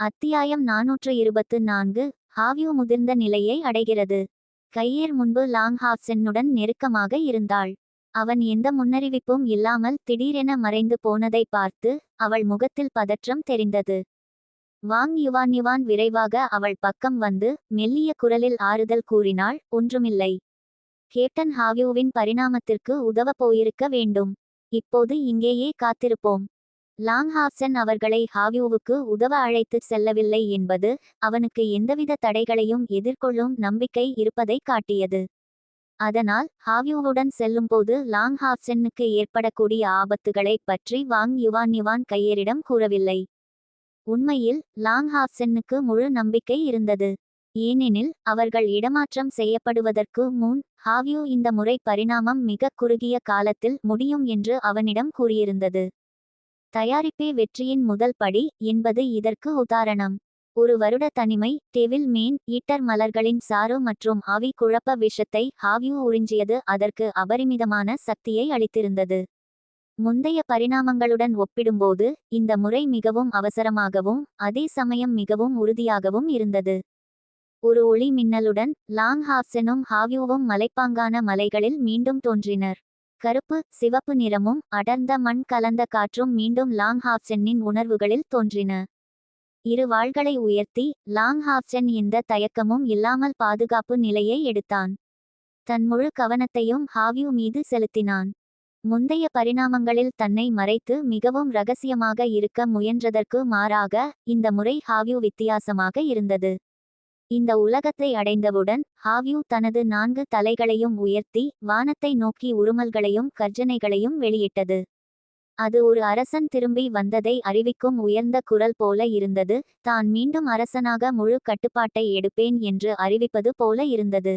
அத்தியாயம் நாநூற்று இருபத்து நான்கு. ஹாவ்யூ முதிர்ந்த நிலையை அடைகிறது. கையேர் முன்பு லாங் ஹாப்சென்னுடன் நெருக்கமாக இருந்தாள். அவன் எந்த முன்னறிவிப்பும் இல்லாமல் திடீரென மறைந்து போனதை பார்த்து அவள் முகத்தில் பதற்றம் தெரிந்தது. வாங் யுவான் யுவான் விரைவாக அவள் பக்கம் வந்து மெல்லிய குரலில் ஆறுதல் கூறினாள் ஒன்றுமில்லை. கேப்டன் ஹாவ்யூவின் பரிணாமத்திற்கு உதவப் போயிருக்க வேண்டும். இப்போது இங்கேயே காத்திருப்போம். லாங்ஹாப்சன் அவர்களை ஹாவ்யூவுக்கு உதவ அழைத்துச் செல்லவில்லை என்பது அவனுக்கு எந்தவித தடைகளையும் எதிர்கொள்ளும் நம்பிக்கை இருப்பதை காட்டியது. அதனால் ஹாவ்யூவுடன் செல்லும்போது லாங் ஹாப்சென்னுக்கு ஏற்படக்கூடிய ஆபத்துகளைப் பற்றி வாங் யுவான் யுவான் கையேறிடம் கூறவில்லை. உண்மையில் லாங் ஹாப்சென்னுக்கு முழு நம்பிக்கை இருந்தது. ஏனெனில் அவர்கள் இடமாற்றம் செய்யப்படுவதற்கு முன் ஹாவ்யூ இந்த முறை பரிணாமம் மிக குறுகிய காலத்தில் முடியும் என்று அவனிடம் கூறியிருந்தது. தயாரிப்பே வெற்றியின் முதல் படி என்பது இதற்கு உதாரணம். ஒரு வருட தனிமை டெவில் மேன் ஈட்டர் மலர்களின் சாறு மற்றும் ஆவி குழப்ப விஷத்தை ஹாவியூ உறிஞ்சியது அதற்கு அபரிமிதமான சக்தியை அளித்திருந்தது. முந்தைய பரிணாமங்களுடன் ஒப்பிடும்போது இந்த முறை மிகவும் அவசரமாகவும் அதே சமயம் மிகவும் உறுதியாகவும் இருந்தது. ஒரு ஒளி மின்னலுடன் லாங் ஹாப்சனும் ஹாவியூவும் மலைப்பாங்கான மலைகளில் மீண்டும் தோன்றினர். கருப்பு சிவப்பு நிறமும் அடர்ந்த மண் கலந்த காற்றும் மீண்டும் லாங் ஹாப்சென்னின் உணர்வுகளில் தோன்றின. இரு வாள்களை உயர்த்தி லாங் ஹாப்சென் எந்த தயக்கமும் இல்லாமல் பாதுகாப்பு நிலையை எடுத்தான். தன் முழு கவனத்தையும் ஹாவியூ மீது செலுத்தினான். முந்தைய பரிணாமங்களில் தன்னை மறைத்து மிகவும் ரகசியமாக இருக்க முயன்றதற்கு மாறாக இந்த முறை ஹாவ்யூ வித்தியாசமாக இருந்தது. இந்த உலகத்தை அடைந்தவுடன் ஹாவ்யூ தனது நான்கு தலைகளையும் உயர்த்தி வானத்தை நோக்கி உருமல்களையும் கர்ஜனைகளையும் வெளியிட்டது. அது ஒரு அரசன் திரும்பி வந்ததை அறிவிக்கும் உயர்ந்த குரல் போல இருந்தது. தான் மீண்டும் அரசனாக முழு கட்டுப்பாட்டை எடுப்பேன் என்று அறிவிப்பது போல இருந்தது.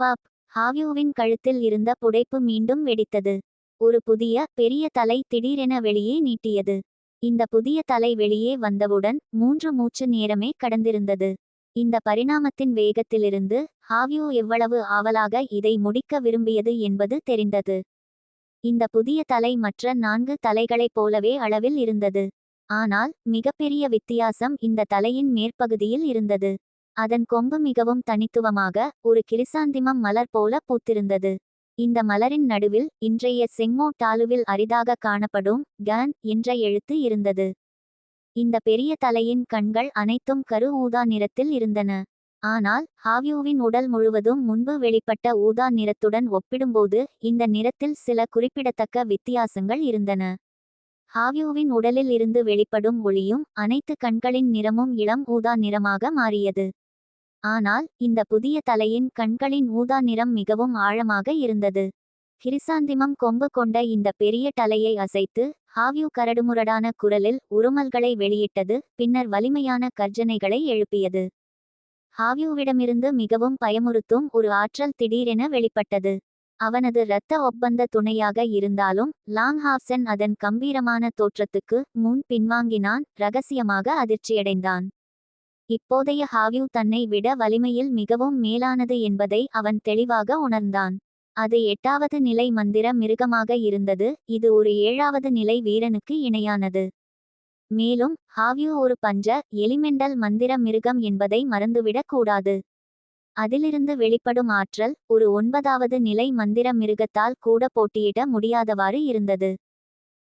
பாப். ஹாவ்யூவின் கழுத்தில் இருந்த புடைப்பு மீண்டும் வெடித்தது. ஒரு புதிய பெரிய தலை திடீரென வெளியே நீட்டியது. இந்த புதிய தலை வெளியே வந்தவுடன் மூன்று மூச்சு நேரமே கடந்திருந்தது. இந்த பரிணாமத்தின் வேகத்திலிருந்து ஹாவியோ எவ்வளவு ஆவலாக இதை முடிக்க விரும்பியது என்பது தெரிந்தது. இந்த புதிய தலை மற்ற நான்கு தலைகளைப் போலவே அளவில் இருந்தது. ஆனால் மிகப்பெரிய வித்தியாசம் இந்த தலையின் மேற்பகுதியில் இருந்தது. அதன் கொம்பு மிகவும் தனித்துவமாக ஒரு கிரிசாந்திமம் மலர் போல பூத்திருந்தது. இந்த மலரின் நடுவில் இன்றைய செங்கோ டாலுவில் அரிதாக காணப்படும் கன் என்ற எழுத்து இருந்தது. இந்த பெரிய தலையின் கண்கள் அனைத்தும் கரு ஊதா நிறத்தில் இருந்தன. ஆனால் ஹாவ்யூவின் உடல் முழுவதும் முன்பு வெளிப்பட்ட ஊதா நிறத்துடன் ஒப்பிடும்போது இந்த நிறத்தில் சில குறிப்பிடத்தக்க வித்தியாசங்கள் இருந்தன. ஹாவ்யூவின் உடலில் இருந்து வெளிப்படும் ஒளியும் அனைத்து கண்களின் நிறமும் இளம் ஊதா நிறமாக மாறியது. ஆனால் இந்த புதிய தலையின் கண்களின் ஊதா நிறம் மிகவும் ஆழமாக இருந்தது. கிரிசாந்திமம் கொம்பு கொண்ட இந்த பெரிய தலையை அசைத்து ஹாவ்யூ கரடுமுரடான குரலில் உருமல்களை வெளியிட்டது பின்னர் வலிமையான கர்ஜனைகளை எழுப்பியது. ஹாவ்யூவிடமிருந்து மிகவும் பயமுறுத்தும் ஒரு ஆற்றல் திடீரென வெளிப்பட்டது. அவனது இரத்த ஒப்பந்த துணையாக இருந்தாலும் லாங் ஹாப்சன் அதன் கம்பீரமான தோற்றத்துக்கு முன் பின்வாங்கினான் ரகசியமாக அதிர்ச்சியடைந்தான். இப்போதைய ஹாவ்யூ தன்னை விட வலிமையில் மிகவும் மேலானது என்பதை அவன் தெளிவாக உணர்ந்தான். அது எட்டாவது நிலை மந்திர மிருகமாக இருந்தது. இது ஒரு ஏழாவது நிலை வீரனுக்கு இணையானது. மேலும் ஹாவ்யூ ஒரு பஞ்ச எலிமெண்டல் மந்திர மிருகம் என்பதை மறந்துவிடக் கூடாது. அதிலிருந்து வெளிப்படும் ஆற்றல் ஒரு ஒன்பதாவது நிலை மந்திர மிருகத்தால் கூட போட்டியிட முடியாதவாறு இருந்தது.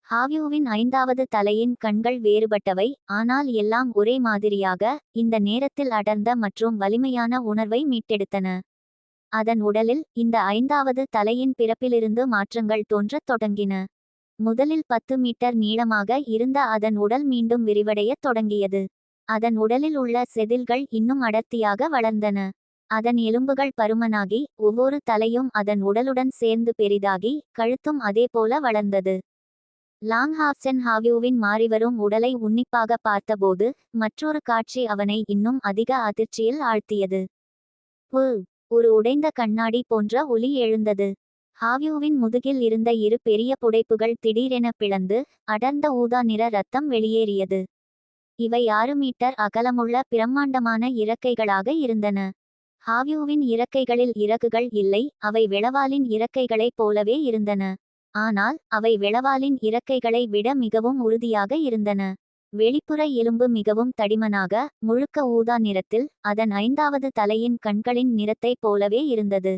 ஹாவ்யூவின் ஐந்தாவது தலையின் கண்கள் வேறுபட்டவை ஆனால் எல்லாம் ஒரே மாதிரியாக இந்த நேரத்தில் அடர்ந்த மற்றும் வலிமையான உணர்வை மீட்டெடுத்தன. அதன் உடலில் இந்த ஐந்தாவது தலையின் பிறப்பிலிருந்து மாற்றங்கள் தோன்றத் தொடங்கின. முதலில் பத்து மீட்டர் நீளமாக இருந்த அதன் உடல் மீண்டும் விரிவடையத் தொடங்கியது. அதன் உடலில் உள்ள செதில்கள் இன்னும் அடர்த்தியாக வளர்ந்தன. அதன் எலும்புகள் பருமனாகி ஒவ்வொரு தலையும் அதன் உடலுடன் சேர்ந்து பெரிதாகி கழுத்தும் அதேபோல வளர்ந்தது. லாங் ஹாப்சன் ஹாவியூவின் மாறிவரும் உடலை உன்னிப்பாக பார்த்தபோது மற்றொரு காட்சி அவனை இன்னும் அதிக அதிர்ச்சியில் ஆழ்த்தியது. பு ஒரு உடைந்த கண்ணாடி போன்ற ஒலி எழுந்தது. ஹாவ்யூவின் முதுகில் இருந்த இரு பெரிய புடைப்புகள் திடீரென பிளந்து அடர்ந்த ஊதா நிற ரத்தம் வெளியேறியது. இவை ஆறு மீட்டர் அகலமுள்ள பிரம்மாண்டமான இறக்கைகளாக இருந்தன. ஹாவ்யூவின் இறக்கைகளில் இறகுகள் இல்லை அவை விளவாலின் இறக்கைகளைப் போலவே இருந்தன. ஆனால் அவை விளவாலின் இறக்கைகளை விட மிகவும் உறுதியாக இருந்தன. வெளிப்புற எலும்பு மிகவும் தடிமனாக முழுக்க ஊதா நிறத்தில் அதன் ஐந்தாவது தலையின் கண்களின் நிறத்தைப் போலவே இருந்தது.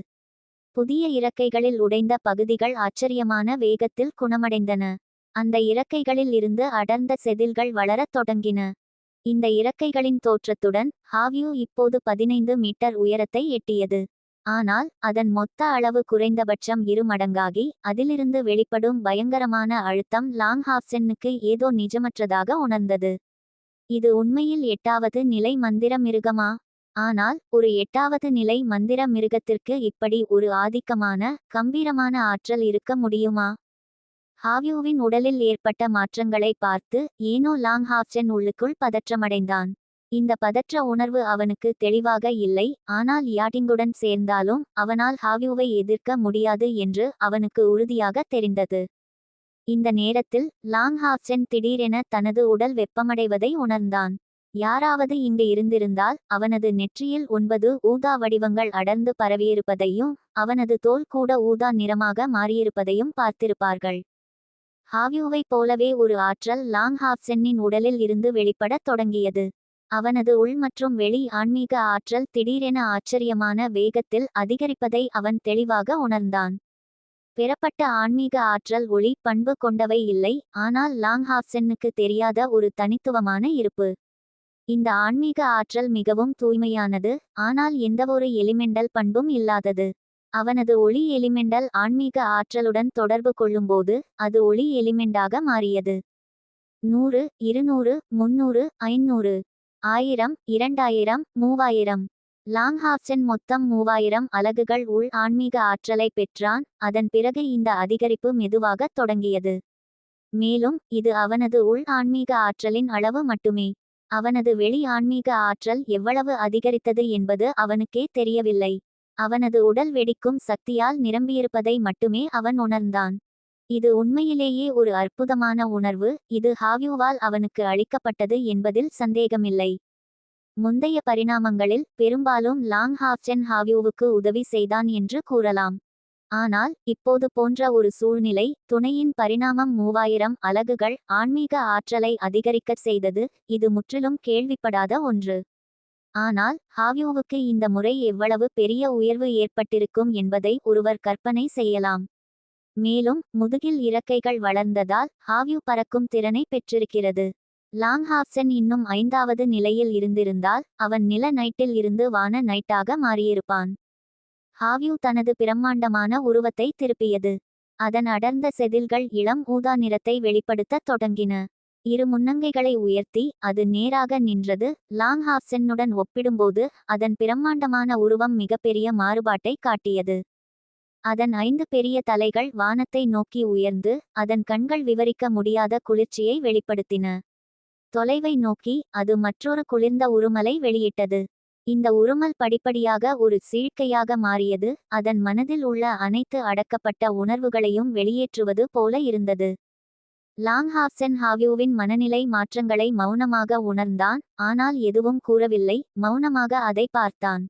புதிய இறக்கைகளில் உடைந்த பகுதிகள் ஆச்சரியமான வேகத்தில் குணமடைந்தன. அந்த இறக்கைகளில் இருந்து அடர்ந்த செதில்கள் வளரத் தொடங்கின. இந்த இறக்கைகளின் தோற்றத்துடன் ஹாவ்யூ இப்போது பதினைந்து மீட்டர் உயரத்தை எட்டியது. ஆனால் அதன் மொத்த அளவு குறைந்தபட்சம் இரு மடங்காகி அதிலிருந்து வெளிப்படும் பயங்கரமான அழுத்தம் லாங் ஹாப்சென்னுக்கு ஏதோ நிஜமற்றதாக உணர்ந்தது. இது உண்மையில் எட்டாவது நிலை மந்திர மிருகமா? ஆனால் ஒரு எட்டாவது நிலை மந்திர மிருகத்திற்கு இப்படி ஒரு ஆதிக்கமான கம்பீரமான ஆற்றல் இருக்க முடியுமா? ஹாவியூவின் உடலில் ஏற்பட்ட மாற்றங்களை பார்த்து ஏனோ லாங் ஹாப்சென் உள்ளுக்குள் பதற்றமடைந்தான். இந்த பதற்ற உணர்வு அவனுக்கு தெளிவாக இல்லை ஆனால் யாட்டிங்குடன் சேர்ந்தாலும் அவனால் ஹாவியூவை எதிர்க்க முடியாது என்று அவனுக்கு உறுதியாக தெரிந்தது. இந்த நேரத்தில் லாங் ஹாஃப்சென் திடீரென தனது உடல் வெப்பமடைவதை உணர்ந்தான். யாராவது இங்கு இருந்திருந்தால் அவனது நெற்றியில் ஒன்பது ஊதா வடிவங்கள் அடர்ந்து பரவியிருப்பதையும் அவனது தோல் கூட ஊதா நிறமாக மாறியிருப்பதையும் பார்த்திருப்பார்கள். ஹாவியூவைப் போலவே ஒரு ஆற்றல் லாங் ஹாப்சென்னின் உடலில் இருந்து வெளிப்படத் தொடங்கியது. அவனது உள் மற்றும் வெளி ஆன்மீக ஆற்றல் திடீரென ஆச்சரியமான வேகத்தில் அதிகரிப்பதை அவன் தெளிவாக உணர்ந்தான். பெறப்பட்ட ஆன்மீக ஆற்றல் ஒளி பண்பு கொண்டவை இல்லை ஆனால் லாங் ஹாப்சென்னுக்கு தெரியாத ஒரு தனித்துவமான இருப்பு. இந்த ஆன்மீக ஆற்றல் மிகவும் தூய்மையானது ஆனால் எந்தவொரு எலிமெண்டல் பண்பும் இல்லாதது. அவனது ஒளி எலிமெண்டல் ஆன்மீக ஆற்றலுடன் தொடர்பு கொள்ளும்போது அது ஒளி எலிமெண்டாக மாறியது. நூறு இருநூறு முன்னூறு ஐநூறு ஆயிரம் இரண்டாயிரம் மூவாயிரம். லாங்ஹாப்சன் மொத்தம் மூவாயிரம் அலகுகள் உள் ஆன்மீக ஆற்றலை பெற்றான். அதன் பிறகு இந்த அதிகரிப்பு மெதுவாக தொடங்கியது. மேலும் இது அவனது உள் ஆன்மீக ஆற்றலின் அளவு மட்டுமே. அவனது வெளி ஆன்மீக ஆற்றல் எவ்வளவு அதிகரித்தது என்பது அவனுக்கே தெரியவில்லை. அவனது உடல் வெடிக்கும் சக்தியால் நிரம்பியிருப்பதை மட்டுமே அவன் உணர்ந்தான். இது உண்மையிலேயே ஒரு அற்புதமான உணர்வு இது ஹாவியூவால் அவனுக்கு அளிக்கப்பட்டது என்பதில் சந்தேகமில்லை. முந்தைய பரிணாமங்களில் பெரும்பாலும் லாங் ஹாஃப்டன் ஹாவியூவுக்கு உதவி செய்தான் என்று கூறலாம். ஆனால் இப்போது போன்ற ஒரு சூழ்நிலை துணையின் பரிணாமம் மூவாயிரம் அலகுகள் ஆன்மீக ஆற்றலை அதிகரிக்கச் செய்தது இது முற்றிலும் கேள்விப்படாத ஒன்று. ஆனால் ஹாவியூவுக்கு இந்த முறை எவ்வளவு பெரிய உயர்வு ஏற்பட்டிருக்கும் என்பதை ஒருவர் கற்பனை செய்யலாம். மேலும் முதுகில் இறக்கைகள் வளர்ந்ததால் ஹாவ்யூ பறக்கும் திறனை பெற்றிருக்கிறது. லாங் ஹாப்சன் இன்னும் ஐந்தாவது நிலையில் இருந்திருந்தால் அவன் நில நைட்டில் இருந்து வான நைட்டாக மாறியிருப்பான். ஹாவ்யூ தனது பிரம்மாண்டமான உருவத்தை திருப்பியது. அதன் அடர்ந்த செதில்கள் இளம் ஊதா நிறத்தை வெளிப்படுத்தத் தொடங்கின. இரு முன்னங்கைகளை உயர்த்தி அது நேராக நின்றது. லாங் ஹாப்சென்னுடன் ஒப்பிடும்போது அதன் பிரம்மாண்டமான உருவம் மிகப்பெரிய மாறுபாட்டை காட்டியது. அதன் ஐந்து பெரிய தலைகள் வானத்தை நோக்கி உயர்ந்து அதன் கண்கள் விவரிக்க முடியாத குளிர்ச்சியை வெளிப்படுத்தின. தொலைவை நோக்கி அது மற்றொரு குளிர்ந்த உருமலை வெளியிட்டது. இந்த உருமல் படிப்படியாக ஒரு சீழ்க்கையாக மாறியது அதன் மனதில் உள்ள அனைத்து அடக்கப்பட்ட உணர்வுகளையும் வெளியேற்றுவது போல இருந்தது. லாங் ஹாப்சென் ஹாவ்யூவின் மனநிலை மாற்றங்களை மௌனமாக உணர்ந்தான் ஆனால் எதுவும் கூறவில்லை மௌனமாக அதை பார்த்தான்.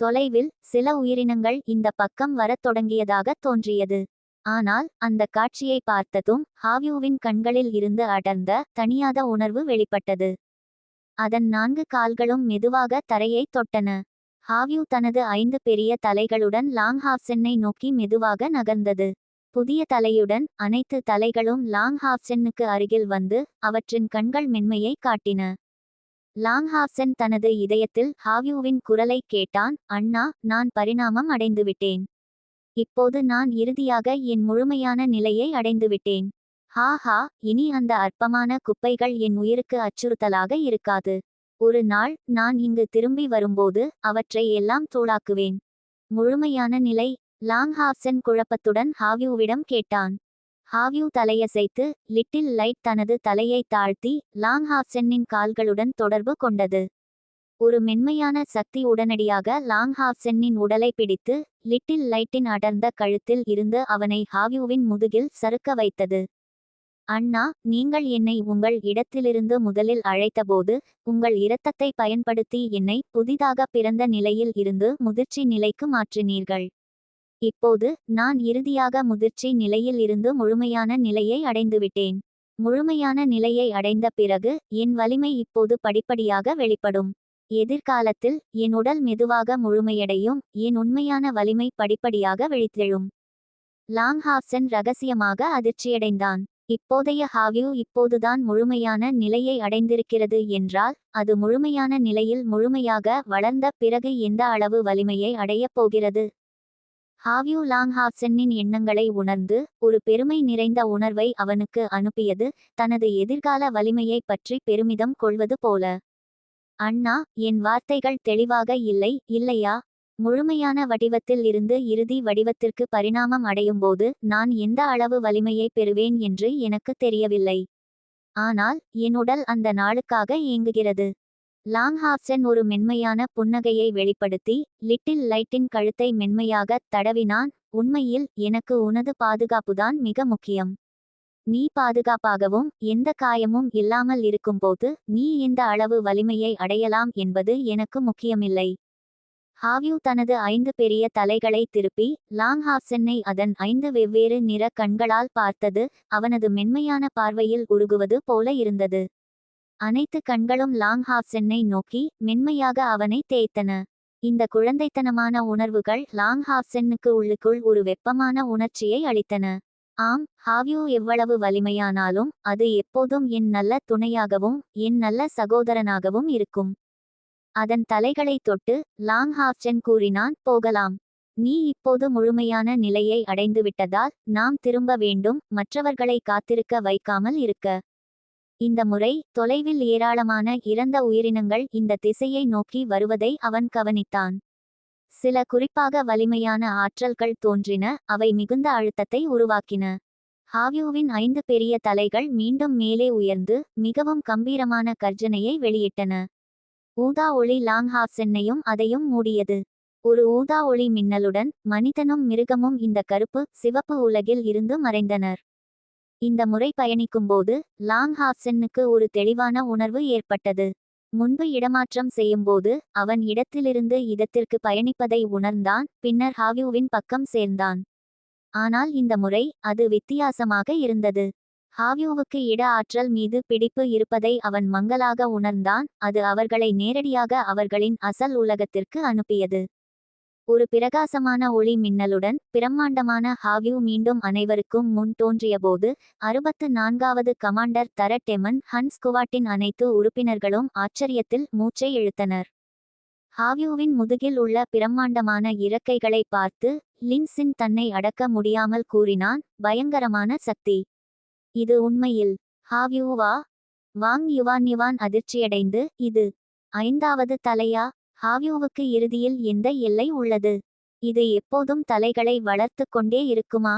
தொலைவில் சில உயிரினங்கள் இந்த பக்கம் வரத் தொடங்கியதாக தோன்றியது. ஆனால் அந்த காட்சியை பார்த்ததும் ஹாவ்யூவின் கண்களில் இருந்து அடர்ந்த தனியாத உணர்வு வெளிப்பட்டது. அதன் நான்கு கால்களும் மெதுவாக தரையை தொட்டன. ஹாவ்யூ தனது ஐந்து பெரிய தலைகளுடன் லாங் ஹாப்சென்னை நோக்கி மெதுவாக நகர்ந்தது. புதிய தலையுடன் அனைத்து தலைகளும் லாங் ஹாப்சென்னுக்கு அருகில் வந்து அவற்றின் கண்கள் மென்மையை காட்டின. லாங் ஹாப்சென் தனது இதயத்தில் ஹாவ்யூவின் குரலை கேட்டான் அண்ணா நான் பரிணாமம் அடைந்துவிட்டேன். இப்போது நான் இறுதியாக என் முழுமையான நிலையை அடைந்துவிட்டேன். ஹா ஹா இனி அந்த அற்பமான குப்பைகள் என் உயிருக்கு அச்சுறுத்தலாக இருக்காது. ஒரு நாள் நான் இங்கு திரும்பி வரும்போது அவற்றை எல்லாம் தூளாக்குவேன். முழுமையான நிலை லாங் ஹாப்சன் குழப்பத்துடன் ஹாவ்யூவிடம் கேட்டான். ஹாவ்யூ தலையசைத்து லிட்டில் லைட் தனது தலையை தாழ்த்தி லாங் ஹாப்சென்னின் கால்களுடன் தொடர்பு கொண்டது. ஒரு மென்மையான சக்தி உடனடியாக லாங் ஹாப்சென்னின் உடலை பிடித்து லிட்டில் லைட்டின் அடர்ந்த கழுத்தில் இருந்து அவனை ஹாவ்யூவின் முதுகில் சறுக்க வைத்தது. அண்ணா நீங்கள் என்னை உங்கள் இடத்திலிருந்து முதலில் அழைத்தபோது உங்கள் இரத்தத்தை பயன்படுத்தி என்னை புதிதாக பிறந்த நிலையில் இருந்து முதிர்ச்சி நிலைக்கு மாற்றினீர்கள். இப்போது நான் இறுதியாக முதிர்ச்சி நிலையில் இருந்து முழுமையான நிலையை அடைந்துவிட்டேன். முழுமையான நிலையை அடைந்த பிறகு என் வலிமை இப்போது படிப்படியாக வெளிப்படும். எதிர்காலத்தில் என் உடல் மெதுவாக முழுமையடையும் என் உண்மையான வலிமை படிப்படியாக விழித்தெழும் லாங் ஹாப்சன் ரகசியமாக அதிர்ச்சியடைந்தான். இப்போதைய ஹாவ்யூ இப்போதுதான் முழுமையான நிலையை அடைந்திருக்கிறது என்றால் அது முழுமையான நிலையில் முழுமையாக வளர்ந்த பிறகு எந்த அளவு வலிமையை அடையப் போகிறது? ஹாவ்யூ லாங்ஹாப்சனின் எண்ணங்களை உணர்ந்து ஒரு பெருமை நிறைந்த உணர்வை அவனுக்கு அனுப்பியது தனது எதிர்கால வலிமையை பற்றி பெருமிதம் கொள்வது போல. அண்ணா என் வார்த்தைகள் தெளிவாக இல்லை இல்லையா? முழுமையான வடிவத்தில் இருந்து இறுதி வடிவத்திற்கு பரிணாமம் அடையும்போது நான் எந்த அளவு வலிமையை பெறுவேன் என்று எனக்கு தெரியவில்லை. ஆனால் என் உடல் அந்த நாளுக்காக இயங்குகிறது லாங் ஹாப்சன் ஒரு மென்மையான புன்னகையை வெளிப்படுத்தி லிட்டில் லைட்டின் கழுத்தை மென்மையாக தடவினான். உண்மையில் எனக்கு உனது பாதுகாப்புதான் மிக முக்கியம். நீ பாதுகாப்பாகவும் எந்த காயமும் இல்லாமல் இருக்கும்போது நீ இந்த அளவு வலிமையை அடையலாம் என்பது எனக்கு முக்கியமில்லை. ஹாவ்யூ தனது ஐந்து பெரிய தலைகளை திருப்பி லாங் ஹாஃப்சென்னை அதன் ஐந்து வெவ்வேறு நிற கண்களால் பார்த்தது அவனது மென்மையான பார்வையில் உருகுவது போல இருந்தது. அனைத்து கண்களும் லாங் ஹாப்சென்னை நோக்கி மென்மையாக அவனை தேய்த்தன. இந்த குழந்தைத்தனமான உணர்வுகள் லாங் ஹாப்சென்னுக்கு உள்ளுக்குள் ஒரு வெப்பமான உணர்ச்சியை அளித்தன. ஆம் ஹாவ்யூ எவ்வளவு வலிமையானாலும் அது எப்போதும் என் நல்ல துணையாகவும் என் நல்ல சகோதரனாகவும் இருக்கும். அதன் தலைகளை தொட்டு லாங் ஹாப்சென் கூறினான் போகலாம். நீ இப்போது முழுமையான நிலையை அடைந்துவிட்டதால் நாம் திரும்ப வேண்டும் மற்றவர்களை காத்திருக்க வைக்காமல் இருக்க. இந்த முறை தொலைவில் ஏராளமான இறந்த உயிரினங்கள் இந்த திசையை நோக்கி வருவதை அவன் கவனித்தான். சில குறிப்பாக வலிமையான ஆற்றல்கள் தோன்றின அவை மிகுந்த அழுத்தத்தை உருவாக்கின. ஹாவியூவின் ஐந்து பெரிய தலைகள் மீண்டும் மேலே உயர்ந்து மிகவும் கம்பீரமான கர்ஜனையை வெளியிட்டன. ஊதா ஒளி லாங் ஹாப்சென்னையும் அதையும் மூடியது. ஒரு ஊதா ஒளி மின்னலுடன் மனிதனும் மிருகமும் இந்த கருப்பு சிவப்பு உலகில் இருந்து மறைந்தனர். இந்த முறை பயணிக்கும்போது லாங் ஹாஃப்சென்னுக்கு ஒரு தெளிவான உணர்வு ஏற்பட்டது. முன்பு இடமாற்றம் செய்யும்போது அவன் இடத்திலிருந்து இடத்திற்கு பயணிப்பதை உணர்ந்தான் பின்னர் ஹாவ்யூவின் பக்கம் சேர்ந்தான். ஆனால் இந்த முறை அது வித்தியாசமாக இருந்தது. ஹாவ்யூவுக்கு இட ஆற்றல் மீது பிடிப்பு இருப்பதை அவன் மங்கலாக உணர்ந்தான் அது அவர்களை நேரடியாக அவர்களின் அசல் உலகத்திற்கு அனுப்பியது. ஒரு பிரகாசமான ஒளி மின்னலுடன் பிரம்மாண்டமான ஹாவ்யூ மீண்டும் அனைவருக்கும் முன் தோன்றியபோது அறுபத்து நான்காவது கமாண்டர் தர டெமன் ஹன் ஸ்குவாட்டின் அனைத்து உறுப்பினர்களும் ஆச்சரியத்தில் மூச்சை இழுத்தனர். ஹாவ்யூவின் முதுகில் உள்ள பிரம்மாண்டமான இறக்கைகளை பார்த்து லின்சின் தன்னை அடக்க முடியாமல் கூறினான் பயங்கரமான சக்தி. இது உண்மையில். ஹாவ்யூவா வாங் யுவான் யுவான் அதிர்ச்சியடைந்து இது ஐந்தாவது தலையா? ஹாவ்யூவுக்கு இறுதியில் எந்த எல்லை உள்ளது? இது எப்போதும் தலைகளை வளர்த்து கொண்டே இருக்குமா?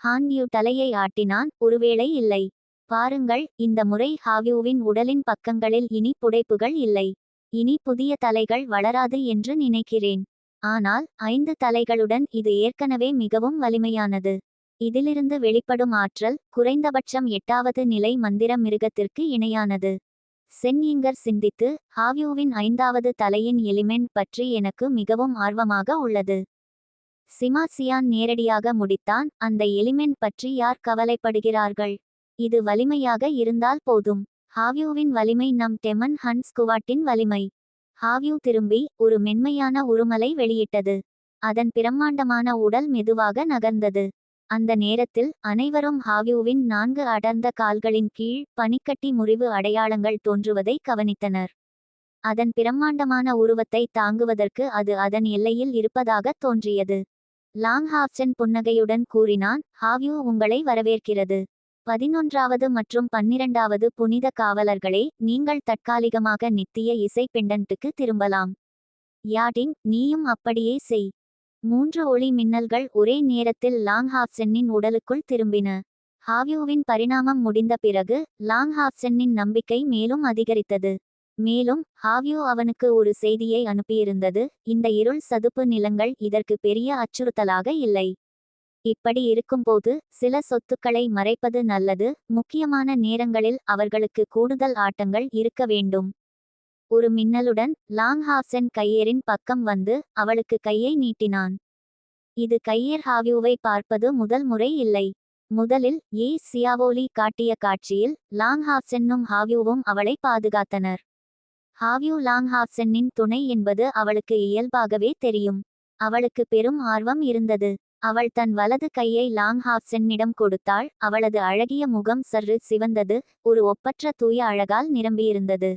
ஹான் யூ தலையை ஆட்டினான். ஒருவேளை இல்லை. பாருங்கள் இந்த முறை ஹாவ்யூவின் உடலின் பக்கங்களில் இனி புடைப்புகள் இல்லை. இனி புதிய தலைகள் வளராது என்று நினைக்கிறேன். ஆனால் ஐந்து தலைகளுடன் இது ஏற்கனவே மிகவும் வலிமையானது. இதிலிருந்து வெளிப்படும் ஆற்றல் குறைந்தபட்சம் எட்டாவது நிலை மந்திர மிருகத்திற்கு இணையானது. சென்யிங்கர் சிந்தித்து ஹாவ்யூவின் ஐந்தாவது தலையின் எலிமெண்ட் பற்றி எனக்கு மிகவும் ஆர்வமாக உள்ளது. சிமாசியான் நேரடியாக முடித்தான் அந்த எலிமெண்ட் பற்றி யார் கவலைப்படுகிறார்கள்? இது வலிமையாக இருந்தால் போதும். ஹாவ்யூவின் வலிமை நம் டெமன் ஹன்ஸ் குவாட்டின் வலிமை. ஹாவ்யூ திரும்பி ஒரு மென்மையான உருமலை வெளியிட்டது. அதன் பிரம்மாண்டமான உடல் மெதுவாக நகர்ந்தது. அந்த நேரத்தில் அனைவரும் ஹாவியூவின் நான்கு அடர்ந்த கால்களின் கீழ் பனிக்கட்டி முறிவு அடையாளங்கள் தோன்றுவதை கவனித்தனர். அதன் பிரம்மாண்டமான உருவத்தை தாங்குவதற்கு அது அதன் எல்லையில் இருப்பதாக தோன்றியது. லாங் ஹாப்சன் புன்னகையுடன் கூறினான் ஹாவ்யூ உங்களை வரவேற்கிறது. பதினொன்றாவது மற்றும் பன்னிரண்டாவது புனித காவலர்களே நீங்கள் தற்காலிகமாக நித்திய இசை பெண்டன்ட்டுக்கு திரும்பலாம். யாடிங் நீயும் அப்படியே செய். மூன்று ஒளி மின்னல்கள் ஒரே நேரத்தில் லாங் ஹாப்சென்னின் உடலுக்குள் திரும்பின. ஹாவியோவின் பரிணாமம் முடிந்த பிறகு லாங் ஹாப்சென்னின் நம்பிக்கை மேலும் அதிகரித்தது. மேலும் ஹாவ்யூ அவனுக்கு ஒரு செய்தியை அனுப்பியிருந்தது இந்த இருள் சதுப்பு நிலங்கள் இதற்கு பெரிய அச்சுறுத்தலாக இல்லை. இப்படி இருக்கும்போது சில சொத்துக்களை மறைப்பது நல்லது முக்கியமான நேரங்களில் அவர்களுக்கு கூடுதல் ஆட்டங்கள் இருக்க வேண்டும். ஒரு மின்னலுடன் லாங்ஹாப்சன் கையேரின் பக்கம் வந்து அவளுக்கு கையை நீட்டினான். இது கையேர் ஹாவியூவை பார்ப்பது முதல் முறை இல்லை. முதலில் ஏ. சியாவோலி காட்டிய காட்சியில் லாங்ஹாப்சென்னும் ஹாவியூவும் அவளை பாதுகாத்தனர். ஹாவியூ லாங்ஹாப்சென்னின் துணை என்பது அவளுக்கு இயல்பாகவே தெரியும். அவளுக்கு பெரும் ஆர்வம் இருந்தது. அவள் தன் வலது கையை லாங்ஹாப்சென்னிடம் கொடுத்தாள். அவளது அழகிய முகம் சற்று சிவந்தது. ஒரு ஒப்பற்ற தூய அழகால் நிரம்பியிருந்தது.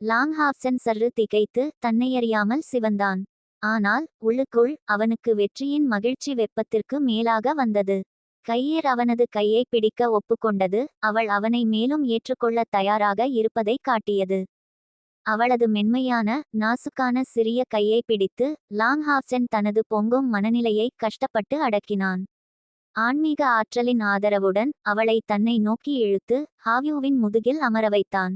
லாங்ஹாப்சன் சற்று திகைத்து தன்னையறியாமல் சிவந்தான். ஆனால் உள்ளுக்குள் அவனுக்கு வெற்றியின் மகிழ்ச்சி வெப்பத்திற்கு மேலாக வந்தது. கையேர் அவனது கையை பிடிக்க ஒப்புக்கொண்டது அவள் அவனை மேலும் ஏற்றுக்கொள்ள தயாராக இருப்பதை காட்டியது. அவளது மென்மையான நாசுக்கான சிறிய கையை பிடித்து லாங்ஹாப்சன் தனது பொங்கும் மனநிலையை கஷ்டப்பட்டு அடக்கினான். ஆன்மீக ஆற்றலின் ஆதரவுடன் அவளை தன்னை நோக்கி இழுத்து ஹாவ்யூவின் முதுகில் அமர வைத்தான்.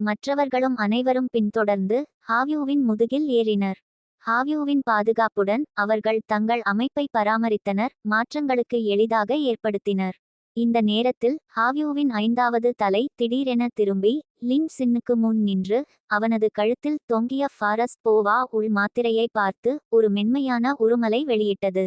மற்றவர்களும் அனைவரும் பின்தொடர்ந்து ஹாவ்யூவின் முதுகில் ஏறினர். ஹாவ்யூவின் பாதுகாப்புடன் அவர்கள் தங்கள் அமைப்பை பராமரித்தனர் மாற்றங்களுக்கு எளிதாக ஏற்படுத்தினர். இந்த நேரத்தில் ஹாவ்யூவின் ஐந்தாவது தலை திடீரென திரும்பி லின் சின்னுக்கு முன் நின்று அவனது கழுத்தில் தொங்கிய ஃபாரஸ் போவா உள் மாத்திரையை பார்த்து ஒரு மென்மையான உருமலை வெளியிட்டது.